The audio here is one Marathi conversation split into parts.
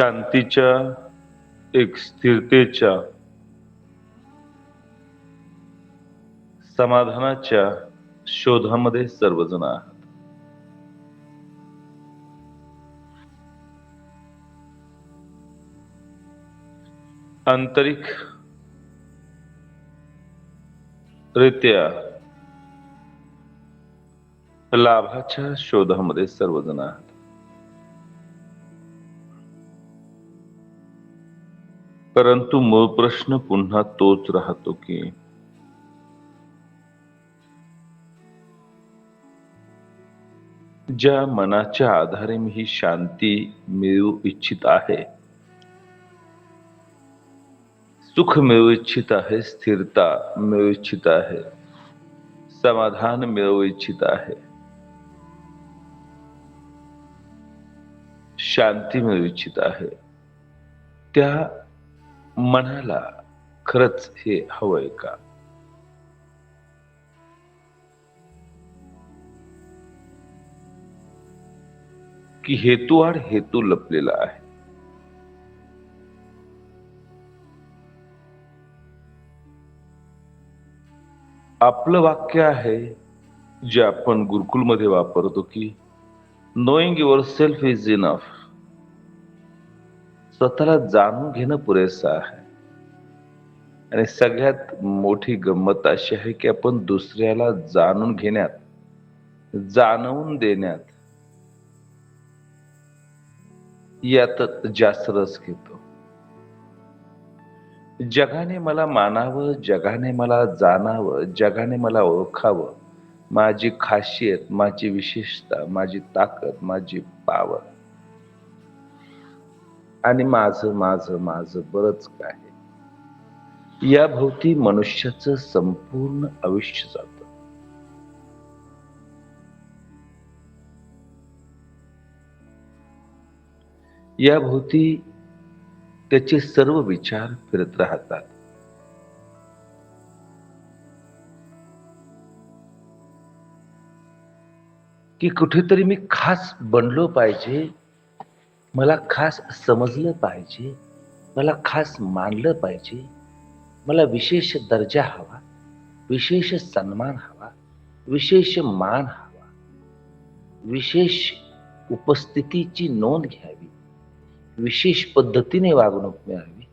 शांतीच्या एक स्थिरतेच्या समाधानाच्या शोधामध्ये सर्वजण आहात. आंतरिक रित्या लाभाच्या शोधामध्ये सर्वजण आहात. परंतु मूळ प्रश्न पुन्हा तोच राहतो की ज्या मनाच्या आधारे मी ही शांती मिळवू इच्छित आहे, सुख मिळवू इच्छित आहे, स्थिरता मिळवू इच्छित आहे, समाधान मिळवू इच्छित आहे, शांती मिळवू इच्छित आहे, त्या मनाला खरंच हे हवंय का? की हेतूआड हेतू लपलेला आहे. आपलं वाक्य आहे जे आपण गुरुकुलमध्ये वापरतो की knowing your self is enough स्वतःला जाणून घेणं पुरेसं आहे. आणि सगळ्यात मोठी गंमत अशी आहे की आपण दुसऱ्याला जाणून घेण्यात जाणवून देण्यात यात जास्त रस घेतो. जगाने मला मानावं जगाने मला जाणावं जगाने मला ओळखावं माझी खासियत माझी विशेषता माझी ताकद माझी पावर. आणि माझं माझं माझं बरंच काय. या भोवती मनुष्याचं संपूर्ण आयुष्य जात. या भोवती त्याचे सर्व विचार फिरत राहतात. की कुठेतरी मी खास बनलो पाहिजे मला खास समजलं पाहिजे मला खास मानलं पाहिजे मला विशेष दर्जा हवा विशेष सन्मान हवा विशेष मान हवा विशेष उपस्थितीची नोंद घ्यावी विशेष पद्धतीने वागणूक मिळावी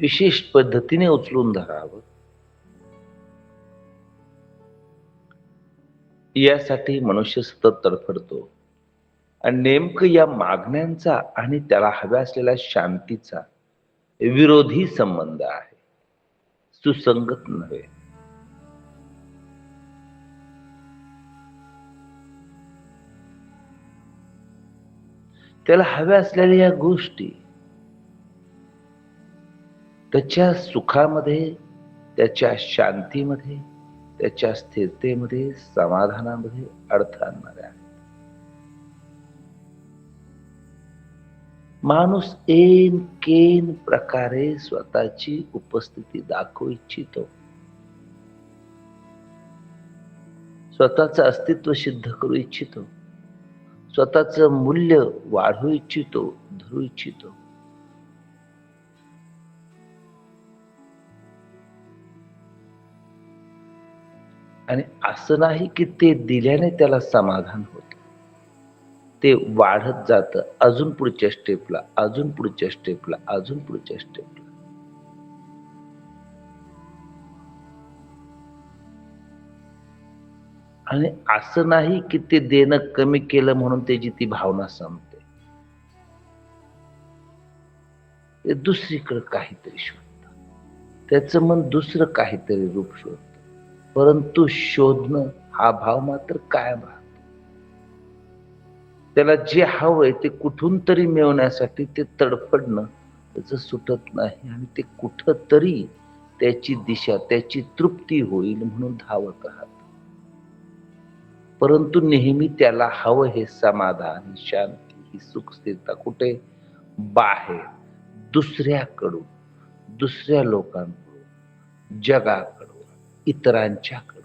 विशेष पद्धतीने उचलून धरावं. यासाठी मनुष्य सतत तडफडतो. आणि नेमकं या मागण्यांचा आणि त्याला हव्या असलेल्या शांतीचा विरोधी संबंध आहे. सुसंगत नव्हे. त्याला हव्या असलेल्या या गोष्टी त्याच्या सुखामध्ये त्याच्या शांतीमध्ये त्याच्या स्थिरतेमध्ये समाधानामध्ये अडथळणाऱ्या माणूस एन केन प्रकारे स्वतःची उपस्थिती दाखवू इच्छितो. स्वतःचं अस्तित्व सिद्ध करू इच्छितो. स्वतःच मूल्य वाढवू इच्छितो धरू इच्छितो. आणि असं नाही की ते दिल्याने त्याला समाधान होत. ते वाढत जातं. अजून पुढच्या स्टेपला अजून पुढच्या स्टेपला अजून पुढच्या स्टेपला आणि असं नाही की ते देणं कमी केलं म्हणून त्याची ती भावना संपते. ते दुसरीकडे काहीतरी शोधत. त्याचं मन दुसरं काहीतरी रूप शोधत. परंतु शोधणं हा भाव मात्र कायम राहतो. त्याला जे हवंय ते कुठून तरी मिळवण्यासाठी ते तडफडणं त्याचं सुटत नाही. आणि ते कुठं तरी त्याची दिशा त्याची तृप्ती होईल म्हणून धावत राहत. परंतु नेहमी त्याला हवं हे समाधान ही शांती ही सुख स्थिरता कुठे? बाहेर दुसऱ्याकडून दुसऱ्या लोकांकडून जगाकडून इतरांच्याकडून.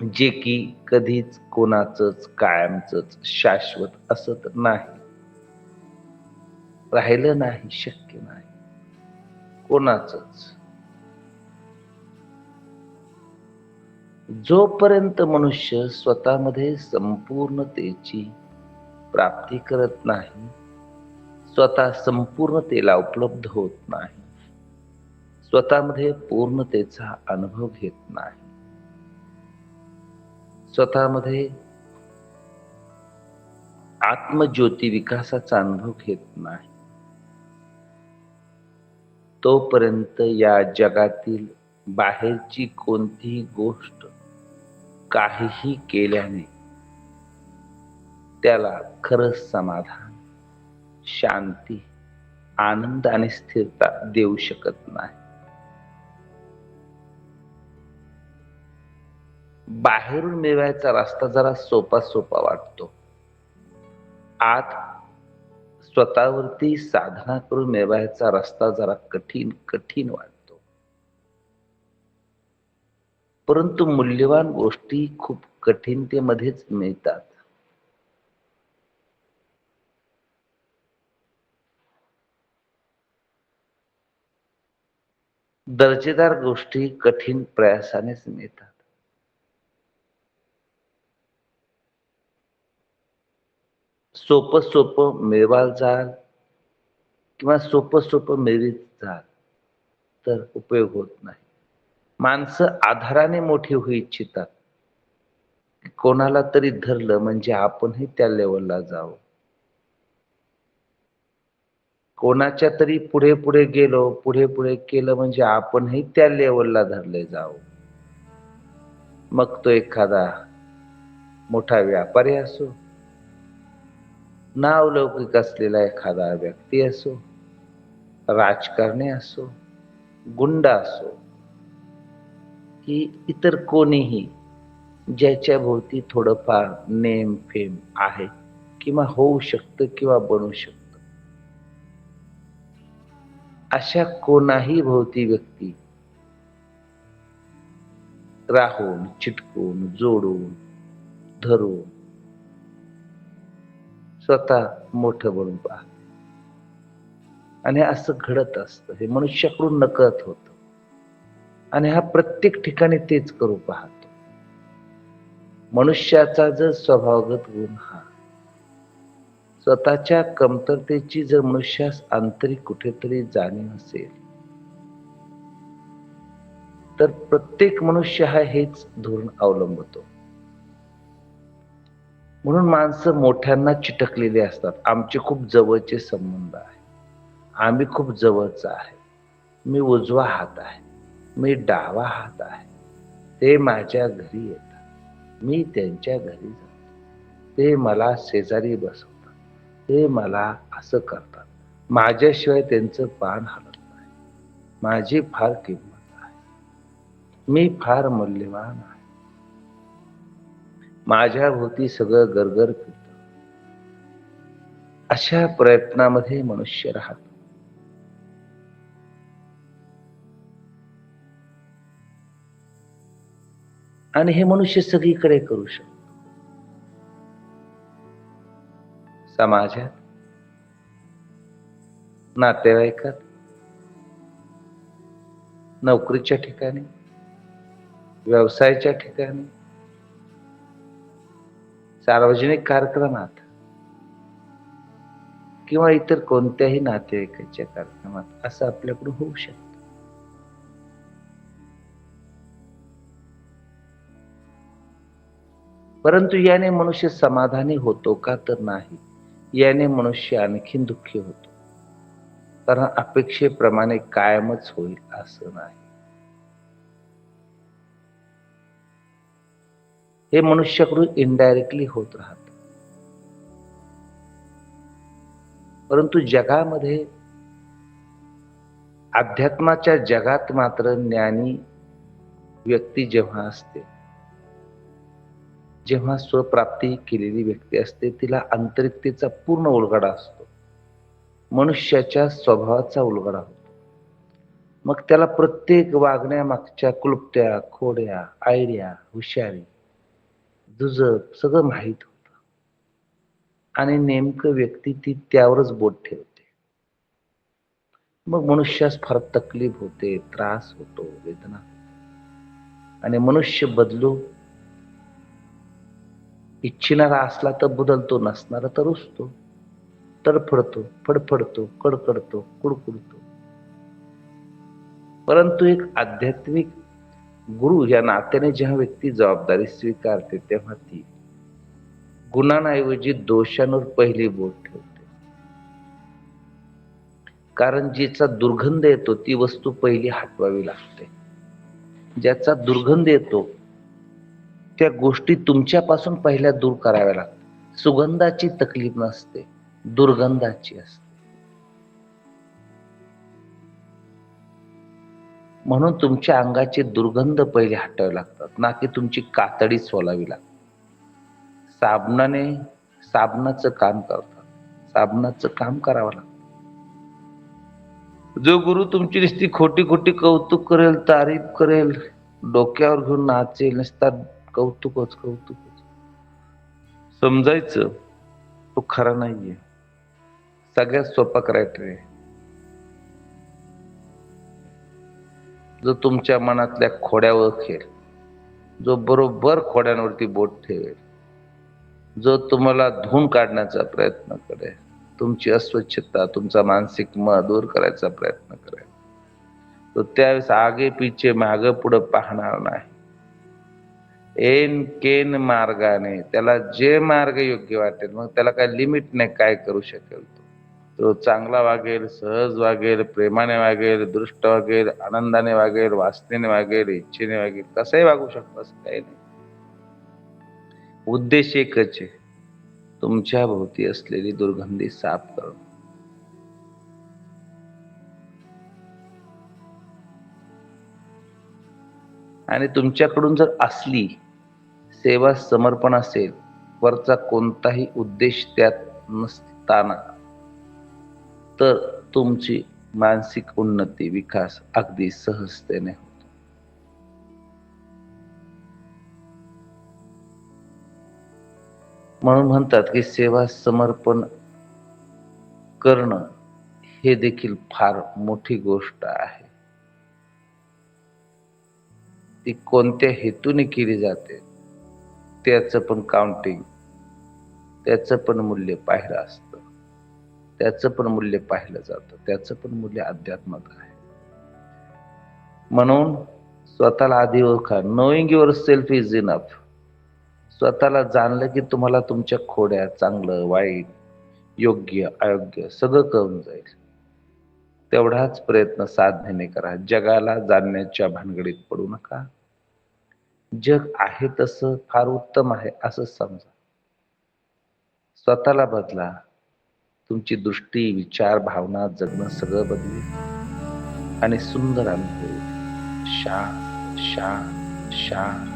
जे की कधीच कोणाचंच कायमचंच शाश्वत असत नाही. राहिलं नाही शक्य नाही. कोणाचंच. जोपर्यंत मनुष्य स्वतःमध्ये संपूर्णतेची प्राप्ती करत नाही स्वतः संपूर्णतेला उपलब्ध होत नाही स्वतःमध्ये पूर्णतेचा अनुभव घेत नाही. स्वतःमध्ये आत्मज्योती विकासाचा अनुभव घेत नाही. तोपर्यंत या जगातील बाहेरची कोणतीही गोष्ट काहीही केल्याने त्याला खरंच समाधान शांती आनंद आणि स्थिरता देऊ शकत नाही. बाहेरून मिळवायचा रस्ता जरा सोपा सोपा वाटतो. आत स्वतःवरती साधना करून मिळवायचा रस्ता जरा कठीण कठीण वाटतो. परंतु मूल्यवान गोष्टी खूप कठीणतेमध्येच मिळतात. दर्जेदार गोष्टी कठीण प्रयासानेच मिळतात. सोपं सोपं मिळवाल जाल किंवा सोपं सोपं मिळवीत जाल तर उपयोग होत नाही. माणसं आधाराने मोठी होऊ इच्छितात. कोणाला तरी धरलं म्हणजे आपणही त्या लेवलला जावं. कोणाच्या तरी पुढे पुढे गेलो पुढे पुढे केलं म्हणजे आपणही त्या लेवलला धरले जावं. मग तो एखादा मोठा व्यापारी असो नावलौकिक असलेला एखादा व्यक्ती असो राजकारणी असो गुंड असो की इतर कोणीही ज्याच्या भोवती थोडंफार नेम फेम आहे किंवा होऊ शकतं किंवा बनू शकतं. अशा कोणाही भोवती व्यक्ती राहून चिटकून जोडून धरून स्वतः मोठं बनून पहा. आणि असं घडत असतं. हे मनुष्याकडून नकळत होत. आणि हा प्रत्येक ठिकाणी तेच करू पाहतो. मनुष्याचा जर स्वभावगत गुण हा स्वतःच्या कमतरतेची जर मनुष्यास आंतरिक कुठेतरी जाणीव असेल तर प्रत्येक मनुष्य हा हेच धोरण अवलंबतो. म्हणून माणसं मोठ्यांना चिटकलेली असतात. आमचे खूप जवळचे संबंध आहे. आम्ही खूप जवळचा आहे. मी उजवा हात आहे. मी डावा हात आहे. ते माझ्या घरी येतात. मी त्यांच्या घरी जातो. ते मला शेजारी बसवतात. ते मला असं करतात. माझ्याशिवाय त्यांचं पान हलत नाही. माझी फार किंमत आहे. मी फार मूल्यवान आहे. माझ्या भोवती सगळं गरगर फिरत. अशा प्रयत्नामध्ये मनुष्य राहतो. आणि हे मनुष्य सगळीकडे करू शकतो. समाजात नातेवाईकात नोकरीच्या ठिकाणी व्यवसायाच्या ठिकाणी सार्वजनिक कार्यक्रमात किंवा इतर कोणत्याही नातेवाईकाच्या कार्यक्रमात असं आपल्याकडून होऊ शकत. परंतु याने मनुष्य समाधानी होतो का तर नाही. याने मनुष्य आणखीन दुःखी होतो. कारण अपेक्षेप्रमाणे कायमच होईल असं नाही. हे मनुष्याकडून इनडायरेक्टली होत राहत. परंतु जगामध्ये अध्यात्माच्या जगात मात्र ज्ञानी व्यक्ती जेव्हा असते जेव्हा स्वप्राप्ती केलेली व्यक्ती असते तिला आंतरिकतेचा पूर्ण उलगडा असतो. मनुष्याच्या स्वभावाचा उलगडा होतो. मग त्याला प्रत्येक वागण्यामागच्या क्लुप्त्या खोड्या आयडिया हुशारी जुजब सगळं माहीत होत. आणि नेमकं व्यक्ती ती त्यावरच बोट ठेवते. मग मनुष्यास फार तकलीफ होते त्रास होतो वेदना आणि मनुष्य बदलू इच्छिणारा असला तर बदलतो नसणारा तर रुसतो. तडफडतो फडफडतो कडकडतो कुडकुडतो. परंतु एक आध्यात्मिक गुरु या नात्याने जेव्हा व्यक्ती जबाबदारी स्वीकारते तेव्हा ती गुणांऐवजी दोषांवर पहिली बोट ठेवते. कारण जिचा दुर्गंध येतो ती वस्तू पहिली हटवावी लागते. ज्याचा दुर्गंध येतो त्या गोष्टी तुमच्यापासून पहिल्या दूर कराव्या लागतात. सुगंधाची तकलीफ नसते दुर्गंधाची असते. म्हणून तुमच्या अंगाचे दुर्गंध पहिले हटावे लागतात ना की तुमची कातडी सोलावी लागते. साबणाने साबणाचं काम करतात. साबणाचं काम करावं लागतं. जो गुरु तुमची नुसती खोटी खोटी कौतुक करेल तारीफ करेल डोक्यावर घेऊन नाचेल नसतात कौतुकच कौतुकच. समजायचं तो खरा नाहीये. सगळ्यात सोपा क्रायटेरिया जो तुमच्या मनातल्या खोड्या खेळ जो बरोबर खोड्यांवरती बोट ठेवेल जो तुम्हाला धुवून काढण्याचा प्रयत्न करेल तुमची अस्वच्छता तुमचा मानसिक म दूर करायचा प्रयत्न करेल तो त्यावेळेस आगे पिछे माग पुढं पाहणार नाही. एन केन मार्गाने त्याला जे मार्ग योग्य वाटेल मग त्याला काय लिमिट नाही काय करू शकेल तो. तो चांगला वागेल सहज वागेल प्रेमाने वागेल दृष्ट वागेल आनंदाने वागेल वासनेने वागेल इच्छेने वागेल कसंही वागू शकतो असं काही नाही. उद्देश एकच आहे तुमच्या भोवती असलेली दुर्गंधी साफ करून आणि तुमच्याकडून जर असली सेवा समर्पण असेल वरचा कोणताही उद्देश त्यात नसताना तर तुमची मानसिक उन्नती विकास अगदी सहजतेने होतो. म्हणून म्हणतात की सेवा समर्पण करणं हे देखील फार मोठी गोष्ट आहे. ती कोणत्या हेतूने केली जाते त्याचं पण काउंटिंग त्याचं पण मूल्य पाहिलं असतं. त्याचं पण मूल्य पाहिलं जातं. त्याचं पण मूल्य अध्यात्मात आहे. म्हणून स्वतःला आधी ओळखा. Knowing your self is enough स्वतःला जाणलं की तुम्हाला तुमच्या खोड्या चांगलं वाईट योग्य अयोग्य सगळं कळून जाईल. तेवढाच प्रयत्न साधनेने करा. जगाला जाणण्याच्या भानगडीत पडू नका. जग आहे तसं फार उत्तम आहे असं समजा. स्वतःला बदला. तुमची दृष्टी विचार भावना जगणं सगळं बदलेल. आणि सुंदर अनुभव. शा शांत शांत. शांत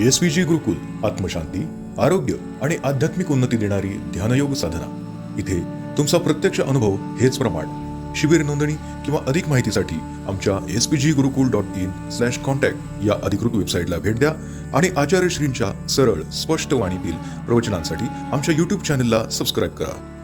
एसवीजी गुरुकुल आत्मशांती आरोग्य आणि आध्यात्मिक उन्नती देणारी ध्यानयोग साधना. इथे तुमचा प्रत्यक्ष अनुभव हेच प्रमाण. शिबिर नोंदणी किंवा अधिक माहितीसाठी आमच्या S P G Gurukul dot in slash contact या अधिकृत वेबसाईटला भेट द्या आणि आचार्य श्रींच्या सरळ स्पष्ट वाणीतील प्रवचनांसाठी आमच्या यूट्यूब चॅनलला सबस्क्राईब करा.